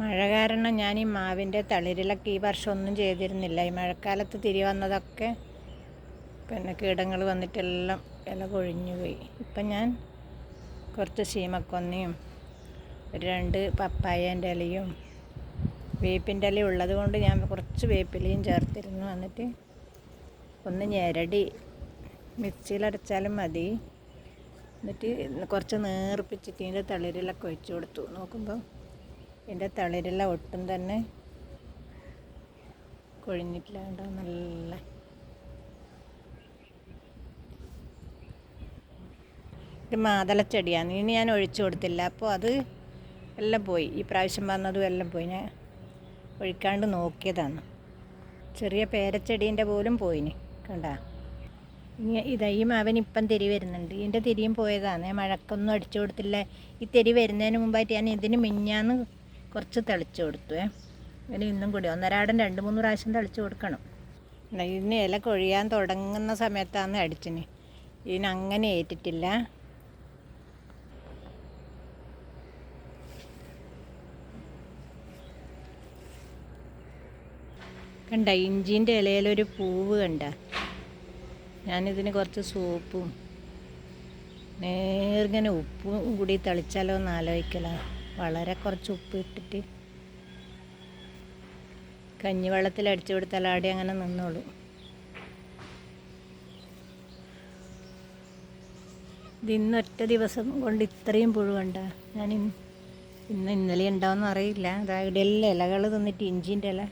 മഴ കാരണം ഞാൻ ഈ മാവിന്റെ തളിരിലൊക്കെ ഈ വർഷം ഒന്നും ചെയ്തിരുന്നില്ല. ഈ മഴക്കാലത്ത് തിരി വന്നതൊക്കെ പിന്നെ കീടങ്ങൾ വന്നിട്ടെല്ലാം ഇല കൊഴിഞ്ഞു പോയി. ഇപ്പം ഞാൻ കുറച്ച് ശീമക്കൊന്നയും ഒരു രണ്ട് പപ്പായേന്റെ ഇലയും വേപ്പിന്റെ ഇല ഉള്ളത് കൊണ്ട് ഞാൻ കുറച്ച് വേപ്പിലയും ചേർത്തിരുന്നു. എന്നിട്ട് ഒന്ന് ഞെരടി മിക്സിയിലടച്ചാലും മതി. എന്നിട്ട് കുറച്ച് നേർപ്പിച്ചിട്ട് ഇതിന്റെ തളിരിലൊക്കെ ഒഴിച്ചു കൊടുത്തു. നോക്കുമ്പോൾ ഇതിന്റെ തളിരെല്ലാം ഒട്ടും തന്നെ കൊഴിഞ്ഞിട്ടില്ല കണ്ടോ? നല്ല ഇത് മാതളച്ചെടിയാണ് ഇനി ഞാൻ ഒഴിച്ചു കൊടുത്തില്ല. അപ്പോൾ അത് എല്ലാം പോയി. ഈ പ്രാവശ്യം വന്നതും എല്ലാം പോയി. ഞാൻ ഒഴിക്കാണ്ട് നോക്കിയതാണ്. ചെറിയ പേരച്ചെടീന്റെ പോലും പോയിന്. കണ്ട? ഇതാ ഈ മാവൻ ഇപ്പം തിരി വരുന്നുണ്ട്. ഇതിന്റെ തിരിയും പോയതാണ്. മഴക്കൊന്നും അടിച്ചു കൊടുത്തില്ല. ഈ തിരി വരുന്നതിന് മുമ്പായിട്ട് ഞാൻ ഇതിന് മിഞ്ഞാന്ന് കുറച്ച് തെളിച്ചു കൊടുത്തു ഏ. ഇനി ഇന്നും കൂടി ഒന്നരാടൻ രണ്ട് മൂന്ന് പ്രാവശ്യം തെളിച്ചു കൊടുക്കണം. ഇതിന് ഇല കൊഴിയാൻ തുടങ്ങുന്ന സമയത്താണ് അടിച്ചിന്. ഇതിന് അങ്ങനെ ഏറ്റിട്ടില്ല. കണ്ട ഇഞ്ചിന്റെ ഇലയിലൊരു പൂവ് കണ്ട. ഞാനിതിന് കുറച്ച് സോപ്പും നേർങ്ങനെ ഉപ്പും കൂടി തളിച്ചാലോ എന്ന് ആലോചിക്കലാണ് വളരെ കുറച്ച് ഉപ്പ് ഇട്ടിട്ട് കഞ്ഞിവെള്ളത്തിൽ അടിച്ചു കൊടുത്താൽ അങ്ങനെ നിന്നോളൂ. ഇതിന്നൊറ്റ ദിവസം കൊണ്ട് ഇത്രയും പുഴുവണ്ട ഞാൻ ഇന്ന് ഇന്ന് ഇന്നലെ ഉണ്ടാവുമെന്ന് അറിയില്ല. അതാ ഇവിടെ എല്ലാ ഇലകൾ തിന്നിട്ട് ഇഞ്ചിന്റെ ഇല.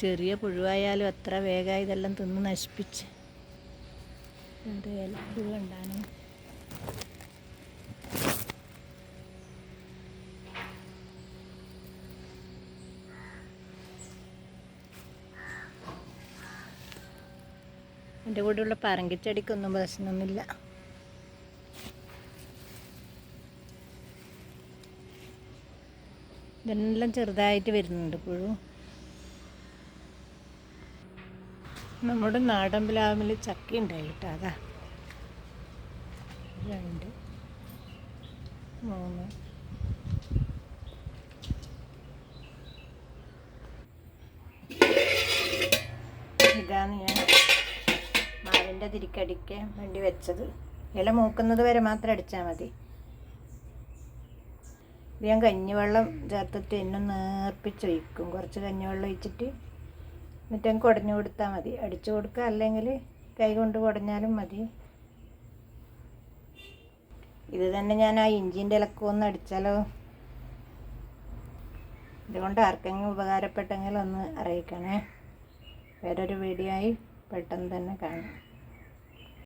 ചെറിയ പുഴുവായാലും അത്ര വേഗം ഇതെല്ലാം തിന്ന് നശിപ്പിച്ച്. എന്ത് ഇല എന്റെ കൂടെയുള്ള പറങ്കിച്ചെടിക്കൊന്നും പ്രശ്നമൊന്നുമില്ല. ഇതെല്ലാം ചെറുതായിട്ട് വരുന്നുണ്ട് പുഴു നമ്മുടെ നാടൻ പ്ലാവിൽ ചക്ക ഉണ്ടായിട്ടാ അതാ. രണ്ട്. മൂന്ന്. ഇതാണ് ഞാൻ മാവിന്റെ തിരിക്കടിക്കാൻ വേണ്ടി വെച്ചത്. ഇല മൂക്കുന്നത് വരെ മാത്രം അടിച്ചാൽ മതി. ഇത് ഞാൻ കഞ്ഞിവെള്ളം ചേർത്തിട്ട് എന്നെ നേർപ്പിച്ച് ഒഴിക്കും. കുറച്ച് കഞ്ഞിവെള്ളം ഒഴിച്ചിട്ട് എന്നിട്ട് ഞങ്ങൾക്ക് കുടഞ്ഞു കൊടുത്താൽ മതി. അടിച്ചു കൊടുക്കുക അല്ലെങ്കിൽ കൈ കൊണ്ട് കുടഞ്ഞാലും മതി. ഇത് തന്നെ ഞാൻ ആ ഇഞ്ചിന്റെ ഇലക്കൊന്ന് അടിച്ചാലോ? ഇതുകൊണ്ട് ആർക്കെങ്കിലും ഉപകാരപ്പെട്ടെങ്കിൽ ഒന്ന് അറിയിക്കണേ. വേറൊരു വീഡിയോ ആയി പെട്ടെന്ന് തന്നെ കാണാം.